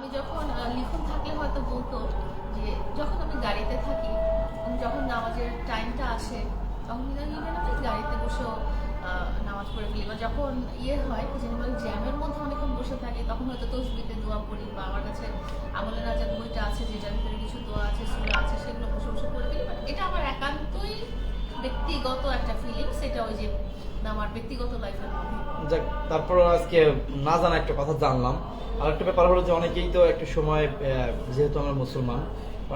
আমি যখন লিখন থাকলে হয়তো বলতো যে, যখন আমি গাড়িতে থাকি যখন নামাজের টাইমটা আসে, তখন কিন্তু আমি গাড়িতে বসেও নামাজ পড়ে ফেলি। বা যখন ইয়ে হয় জানি জ্যামের মধ্যে অনেকক্ষণ বসে থাকি, তখন হয়তো তসবিতে দোয়া পড়ি, বা আমার কাছে আমলে রাজার বইটা আছে যেটার ভিতরে কিছু দোয়া আছে, সুরা আছে, সেগুলো বসে বসে পড়ে ফেলি। But এটা আমার একান্তই ব্যক্তিগত একটা ফিলিংস এটা ওই যে আমার ব্যক্তিগত লাইফের যাক তারপর আজকে না জানা একটা কথা জানলাম। আর একটা ব্যাপার হলো যে অনেকেই তো একটা সময় যেহেতু আমরা মুসলমান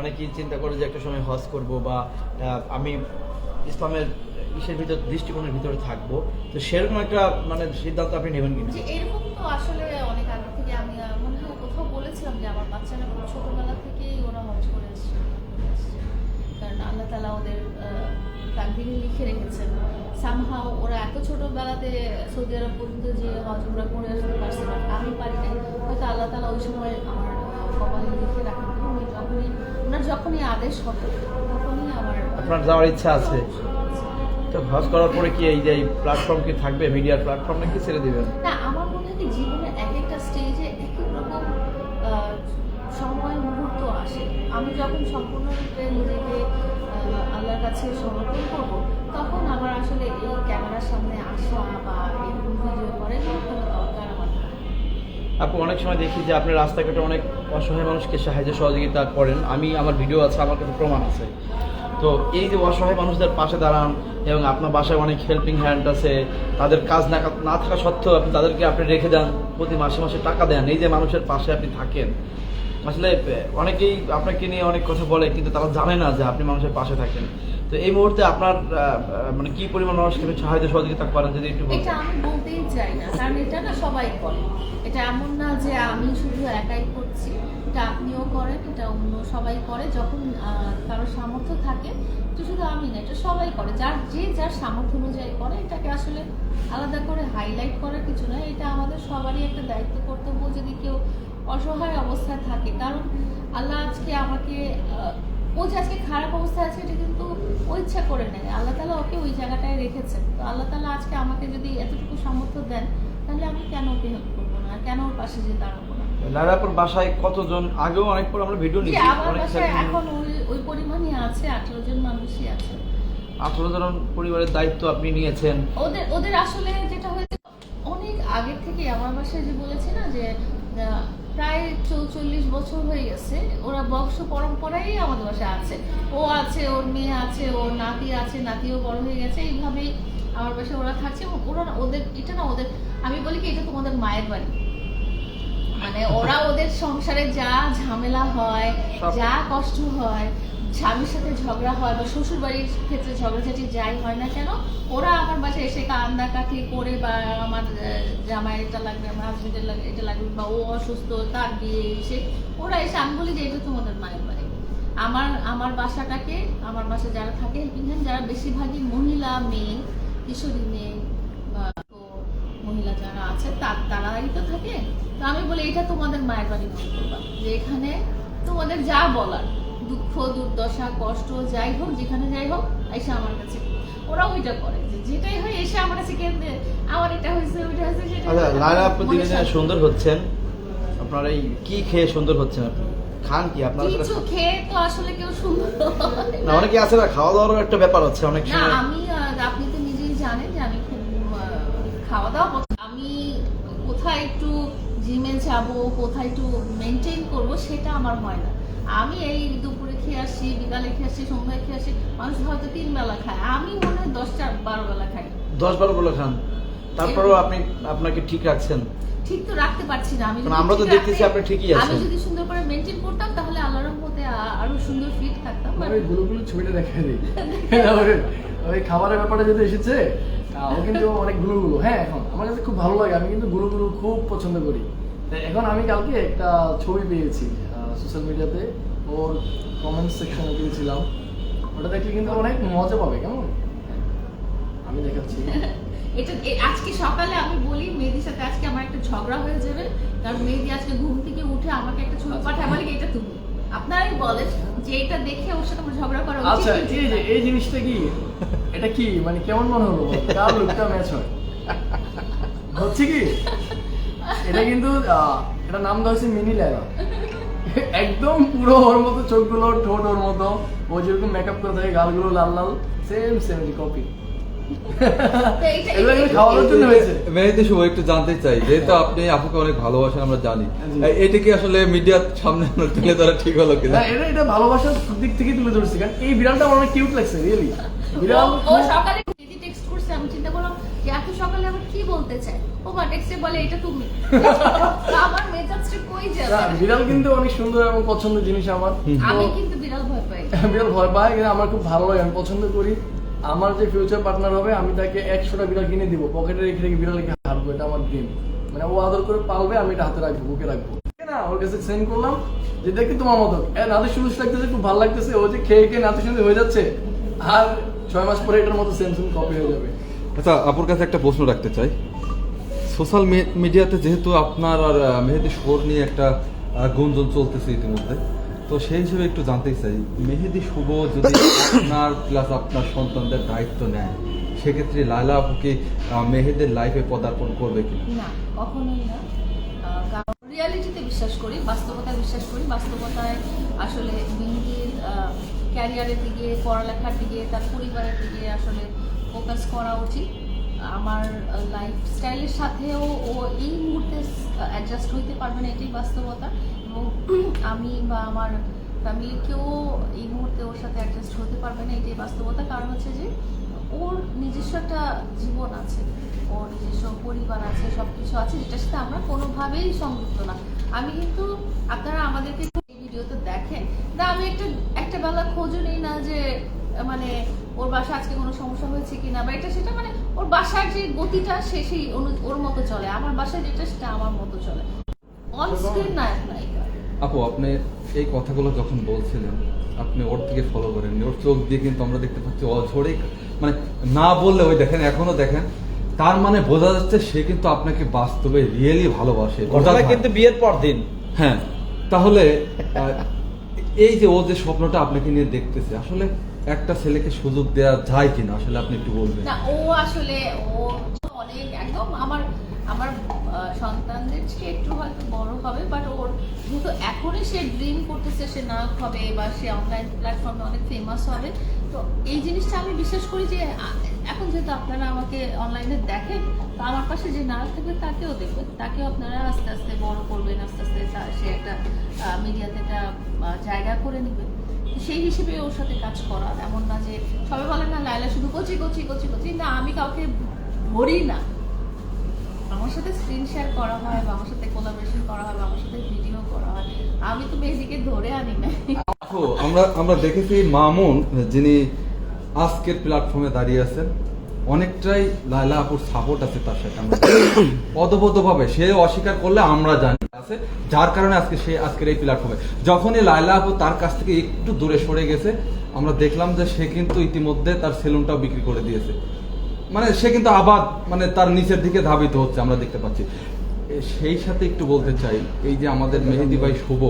অনেকেই চিন্তা করে যে একটা সময় হজ করব বা আমি ইসলামের ইসের ভিতর দৃষ্টিকোণের ভিতরে থাকব। তো সেরকম একটা মানে সিদ্ধান্ত আপনি নেবেন কিনা? যে এরকম তো আসলে অনেক আগে থেকে আমি মনে হয় কোথাও বলেছিলাম যে আমার বাচ্চারা ছোটবেলা থেকেই ওরা হজ করে এসছে কারণ আল্লাহ তালা ওদের তাকদিরে লিখে রেখেছেন। সামহাও ওরা এত ছোটবেলাতে সৌদি আরব পর্যন্ত যে হজ ওরা করে আসতে পারছে বাট আমি পারি নাই। হয়তো আল্লাহ তালা ওই সময় আমার কপালে লিখে রাখেন। উনি যখনই ওনার যখনই আদেশ হবে তখনই আমার আপনার যাওয়ার ইচ্ছা আছে। তো হজ করার পরে কি এই যে এই প্ল্যাটফর্ম কি থাকবে মিডিয়ার প্ল্যাটফর্ম নাকি ছেড়ে দিবেন? না আমার মনে হয় জীবনের এক একটা স্টেজে এক এক রকম সময় মুহূর্ত আসে। আমি যখন সম্পূর্ণরূপে নিজেকে কাছে সমর্পণ করব, তখন আমার আসলে এই ক্যামেরার সামনে আসা বা এই ভিডিও করে কোনো দরকার আমার আপু, অনেক সময় দেখি যে আপনি রাস্তাঘাটে অনেক অসহায় মানুষকে সাহায্য সহযোগিতা করেন। আমি, আমার ভিডিও আছে, আমার কাছে প্রমাণ আছে। তো এই যে অসহায় মানুষদের পাশে দাঁড়ান এবং আপনার বাসায় অনেক হেল্পিং হ্যান্ড আছে, তাদের কাজ না না থাকা সত্ত্বেও আপনি তাদেরকে আপনি রেখে দেন প্রতি মাসে মাসে টাকা দেন। এই যে মানুষের পাশে আপনি থাকেন, আসলে, অনেকেই আপনাকে নিয়ে অনেক কথা বলে, কিন্তু তারা জানে না যে আপনি মানুষের পাশে থাকেন। তো এই মুহূর্তে আপনার মানে কি পরিমাণ মানুষকে আপনি সাহায্য সহযোগিতা করেন যদি একটু বলতেন। এটা আমি বলতেই চাই না কারণ এটা না সবাই করে। এটা এমন না যে আমি শুধু একাই করছি এটা আপনিও করেন এটা অন্য সবাই করে। যখন আহ, কারও সামর্থ্য থাকে তো শুধু আমি না এটা সবাই করে। যার যে যার সামর্থ্য অনুযায়ী করে এটাকে আসলে আলাদা করে হাইলাইট করার কিছু না এটা আমাদের সবারই একটা দায়িত্ব কর্তব্য যদি কেউ অসহায় অবস্থায় থাকে। কারণ আল্লাহ আজকে আমাকে ও যে আজকে খারাপ অবস্থা আছে এটা কিন্তু ও ইচ্ছা করে নেয়। আল্লাহ তালা ওকে ওই জায়গাটায় রেখেছেন। তো আল্লাহ তালা আজকে আমাকে যদি এতটুকু সামর্থ্য দেন তাহলে আমি কেন ওকে হেল্প করব না? কেন ওর পাশে যে দাঁড়াবো না? বাসায় কতজন? আগেও অনেক পর আমরা ভিডিও নিয়েছি আমার বাসায় এখন ওই ওই পরিমাণই আছে আঠারো জন মানুষই আছে। আঠারো জন পরিবারের দায়িত্ব আপনি নিয়েছেন। ওদের ওদের আসলে যেটা হয়েছে অনেক আগে থেকে আমার বাসায় যে বলেছি না যে প্রায় চৌচল্লিশ বছর হয়ে গেছে। ওরা বংশ পরম্পরাই আমাদের বাসায় আছে। ও আছে, ওর মেয়ে আছে, ওর নাতি আছে, নাতিও বড় হয়ে গেছে। এইভাবেই আমার বাসায় ওরা থাকছে ওরা ওদের, এটা না ওদের, আমি বলি কি, এটা তোমাদের মায়ের বাড়ি। মানে ওরা ওদের সংসারে যা ঝামেলা হয় যা কষ্ট হয় স্বামীর সাথে ঝগড়া হয় বা শ্বশুর বাড়ির ক্ষেত্রে ঝগড়াঝাটি যাই হয় না কেন ওরা আমার বাসায় এসে কান্দাকাটি করে বা আমার জামাইয়ের এটা লাগবে আমার হাজবেন্ডের লাগবে এটা লাগবে বা ও অসুস্থ তার বিয়ে এসে ওরা এসে আমি বলি যে এটা তোমাদের মায়ের বাড়ি। আমার আমার বাসাটাকে আমার বাসা যারা থাকে হেল্পিং হ্যান্ড যারা বেশিরভাগই মহিলা মেয়ে কিশোরী মেয়ে বা মহিলা যারা আছে তার তারাই তো থাকে তো আমি বলি এটা তোমাদের মায়ের বাড়ি মনে করবা যে এখানে তোমাদের যা বলার দুঃখ দুর্দশা কষ্ট যাই হোক যেখানে যাই হোক এসে আমার কাছে ওরা ওইটা করে যে যেটাই হয় এসে আমার কাছে কেন্দ্রে আমার এটা হয়েছে ওইটা হয়েছে সেটা আচ্ছা। দিনে দিনে শান্তি। সুন্দর হচ্ছেন আপনার এই কি খেয়ে সুন্দর হচ্ছেন আপনি খান কি আপনার কিছু খেয়ে তো আসলে কেউ সুন্দর না না। অনেকে আছে না খাওয়া দাওয়ারও একটা ব্যাপার আছে অনেক সময় আমি আহ, আপনি তো নিজেই জানেন যে আমি খুব আহ, খাওয়া দাওয়া পছন্দ- আমি কোথায় একটু জিমে যাব কোথায় একটু মেনটেন করব সেটা আমার হয় না। আমি এই দুপুরে খেয়ে আসি বিকালে খেয়ে আসি সন্ধ্যায় খেয়ে আসি মানুষ হয়তো তিন বেলা খায়। আমি মনে হয় দশটা বারো বেলা খাই। দশ বারো বলে খান। তারপরেও আপনি আপনাকে ঠিক রাখছেন। ঠিক তো রাখতে পারছি না। আমি আমরা তো ঠিক দেখতেছি আপনি ঠিকই আছেন। আমি যদি সুন্দর করে মেনটেন করতাম তাহলে আল্লাহর মধ্যে আরও সুন্দর ফিট থাকতাম আমারগুলো গুলো ছবিটা দেখা দিই ওই- খাবারের ব্যাপারটা যদি এসেছে ও কিন্তু অনেকগুলো গুলো। হ্যাঁ এখন আমার কাছে খুব ভালো লাগে, আমি কিন্তু গুলো গুলো খুব পছন্দ করি। এখন আমি কালকে একটা ছবি পেয়েছি সোশ্যাল মিডিয়াতে ওর কমেন্ট সেকশনে দিয়েছিলাম ওটা দেখলে কিন্তু অনেক মজা পাবে, কেমন? আমি দেখাচ্ছি। এটা আজকে সকালে আমি বলি, মেহেদির সাথে আজকে আমার একটা ঝগড়া হয়ে যাবে। কারণ মেহেদি আজকে ঘুম থেকে উঠে আমাকে একটা ছবি পাঠায় বলে, এটা তুমি। আপনারাই বলেন যে এটা দেখে ওর সাথে ঝগড়া করা উচিত আচ্ছা এই যে এই জিনিসটা কি? এটা কি? মানে কেমন মনে হলো? কার লুকটা ম্যাচ হয়? হচ্ছে কি? এটা কিন্তু এটা নাম দেওয়া মিনি লাইলা একদম পুরো ওর মতো চোখগুলো ঠোঁট ওর মতো। ও যেরকম মেকআপ করে থাকে গালগুলো লাল লাল সেম সেম কপি তো এইটা- এগুলো এগুলো খাওয়ানোর জন্য হয়েছে। মেহেদি শুভ একটু জানতে চাই যেহেতু আপনি আপুকে অনেক ভালোবাসেন আমরা জানি। এটা কি আসলে মিডিয়ার সামনে আমরা তুলে ধরা ঠিক হলো কিনা? এটা এটা ভালোবাসার দিক থেকে তুলে ধরছি কারণ এই বিড়ালটা আমার অনেক কিউট লাগছে রিয়েলি বিড়াল ও- ও সকালে দিদি টেক্সট করছে আমি চিন্তা করলাম যে এত সকালে আবার কি বলতে চায়? ও বা টেক্সটে বলে এটা তুমি। আমার মেজাজটা কই যাবে? বিড়াল কিন্তু অনেক সুন্দর এবং পছন্দের জিনিস আমার। আমি কিন্তু বিড়াল ভয় পাই। বিড়াল ভয় পায় কিন্তু আমার খুব ভালো লাগে আমি পছন্দ করি। আমার যে ফিউচার পার্টনার হবে, আমি তাকে একশোটা বিড়াল কিনে দিব পকেটে রেখে রেখে বিড়াল রেখে হাঁটবো এটা আমার ড্রিম মানে ও আদর করে পালবে, আমি এটা হাতে রাখব, বুকে রাখব। না, ওর কাছে সেন্ড করলাম, যে দেখি তোমার মতো। নাতি সুন্দর লাগতেছে, খুব ভালো লাগতেছে, ও যে খেয়ে খেয়ে নাতে সুন্দর হয়ে যাচ্ছে, আর ছয় মাস পরে এটার মতো সেম কপি হয়ে যাবে। আচ্ছা আপুর কাছে একটা প্রশ্ন রাখতে চাই। সোশ্যাল মিডিয়াতে যেহেতু আপনার আর মেহেদি শুভর নিয়ে একটা গুঞ্জন চলতেছে ইতিমধ্যে তো সেই হিসেবে একটু জানতে চাই মেহেদি শুভ যদি আপনার প্লাস আপনার সন্তানদের দায়িত্ব নেয় সেক্ষেত্রে লায়লা আপু কি আহ, মেহেদের লাইফে পদার্পণ করবে কি না কখনোই না। রিয়ালিটিতে বিশ্বাস করি বাস্তবতায় বিশ্বাস করি। বাস্তবতায় আসলে মেহেদির ক্যারিয়ারের দিকে পড়ালেখার দিকে তার পরিবারের দিকে আসলে ফোকাস করা উচিত। আমার লাইফস্টাইলের সাথেও ও এই মুহূর্তে অ্যাডজাস্ট হইতে পারবে না এটাই বাস্তবতা। এবং আমি বা আমার ফ্যামিলি কেউ এই মুহূর্তে ওর সাথে অ্যাডজাস্ট হতে পারবে না, এটাই বাস্তবতা। কারণ হচ্ছে যে, ওর নিজস্ব একটা জীবন আছে, ওর নিজস্ব পরিবার আছে সব কিছু আছে, যেটার সাথে আমরা কোনোভাবেই সংযুক্ত না। আমি কিন্তু, আপনারা আমাদেরকে ভিডিওতে দেখেন, না, আমি একটা একটা বেলা খোঁজও নেই না যে মানে ওর বাসা আজকে কোনো সমস্যা হয়েছে কিনা, বা এটা সেটা মানে ওর বাসার যে গতিটা, সে সেই ওর মতো চলে। আমার বাসায় যেটা, সেটা আমার মতো চলে। অন স্ক্রিন নায়ক নায়িকা আপু আপনি এই কথাগুলো যখন বলছিলেন আপনি ওর থেকে ফলো করেন ওর চোখ দিয়ে কিন্তু আমরা দেখতে পাচ্ছি অঝরে মানে না বললে ওই দেখেন এখনও দেখেন। তার মানে বোঝা যাচ্ছে সে কিন্তু আপনাকে বাস্তবে রিয়েলি ভালোবাসে। ঘটনা কিন্তু বিয়ের পর দিন। হ্যাঁ তাহলে এই যে ও যে স্বপ্নটা আপনাকে নিয়ে দেখতেছে আসলে একটা ছেলেকে সুযোগ দেওয়া যায় কিনা? আসলে আপনি একটু বলবেন। না ও আসলে ও অনেক একদম আমার আমার সন্তানদের চেয়ে একটু হয়তো বড় হবে বাট ওর যেহেতু এখনই সে ড্রিম করতেছে, সে নায়ক হবে বা সে অনলাইন প্ল্যাটফর্মে অনেক ফেমাস হবে, তো এই জিনিসটা আমি বিশ্বাস করি যে এখন যেহেতু আপনারা আমাকে অনলাইনে দেখেন, তো আমার পাশে যে নায়ক থাকবে তাকেও দেখবেন তাকেও আপনারা আস্তে আস্তে বড় করবেন, আস্তে আস্তে সে একটা মিডিয়াতে একটা জায়গা করে নেবেন সেই হিসেবে ওর সাথে কাজ করা, এমন না যে সবাই বলে না লাইলা শুধু কচি কচি কচি কচি না, আমি কাউকে ধরি না। আমার সাথে স্ক্রিন শেয়ার করা হয় বা আমার সাথে কোলাবোরেশন করা হয় বা আমার সাথে ভিডিও করা হয়, আমি তো বেজিকে ধরে আনি না আমরা আমরা দেখেছি মামুন, যিনি আজকের প্ল্যাটফর্মে দাঁড়িয়ে আছেন, অনেকটাই লায়লা আপুর সাপোর্ট আছে তার সাথে। আমরা পদবদ্ধভাবে সে অস্বীকার করলে আমরা জানি আছে, যার কারণে আজকে সে আজকের এই প্ল্যাটফর্মে যখনই লায়লা আপু তার কাছ থেকে একটু দূরে সরে গেছে, আমরা দেখলাম যে সে কিন্তু ইতিমধ্যে তার সেলুনটাও বিক্রি করে দিয়েছে। মানে সে কিন্তু আবার মানে তার নিচের দিকে ধাবিত হচ্ছে আমরা দেখতে পাচ্ছি। সেই সাথে একটু বলতে চাই এই যে আমাদের মেহেদি ভাই শুভ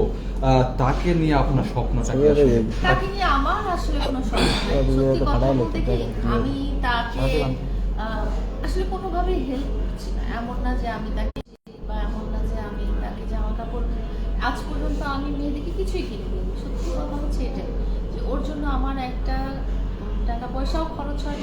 তাকে নিয়ে আপনার স্বপ্নটা কি আসলে? তাকে নিয়ে আমার আসলে কোনো নেই। সত্যি কথা বলতে কি আমি তাকে আসলে কোনোভাবেই হেল্প করছি না। এমন না যে আমি তাকে বা এমন না যে আমি তাকে জামা কাপড় আজ পর্যন্ত আমি মেয়েদেরকে কিছুই কিনে দিইনি সত্যি কথা হচ্ছে এটাই যে ওর জন্য আমার একটা টাকা পয়সাও খরচ হয়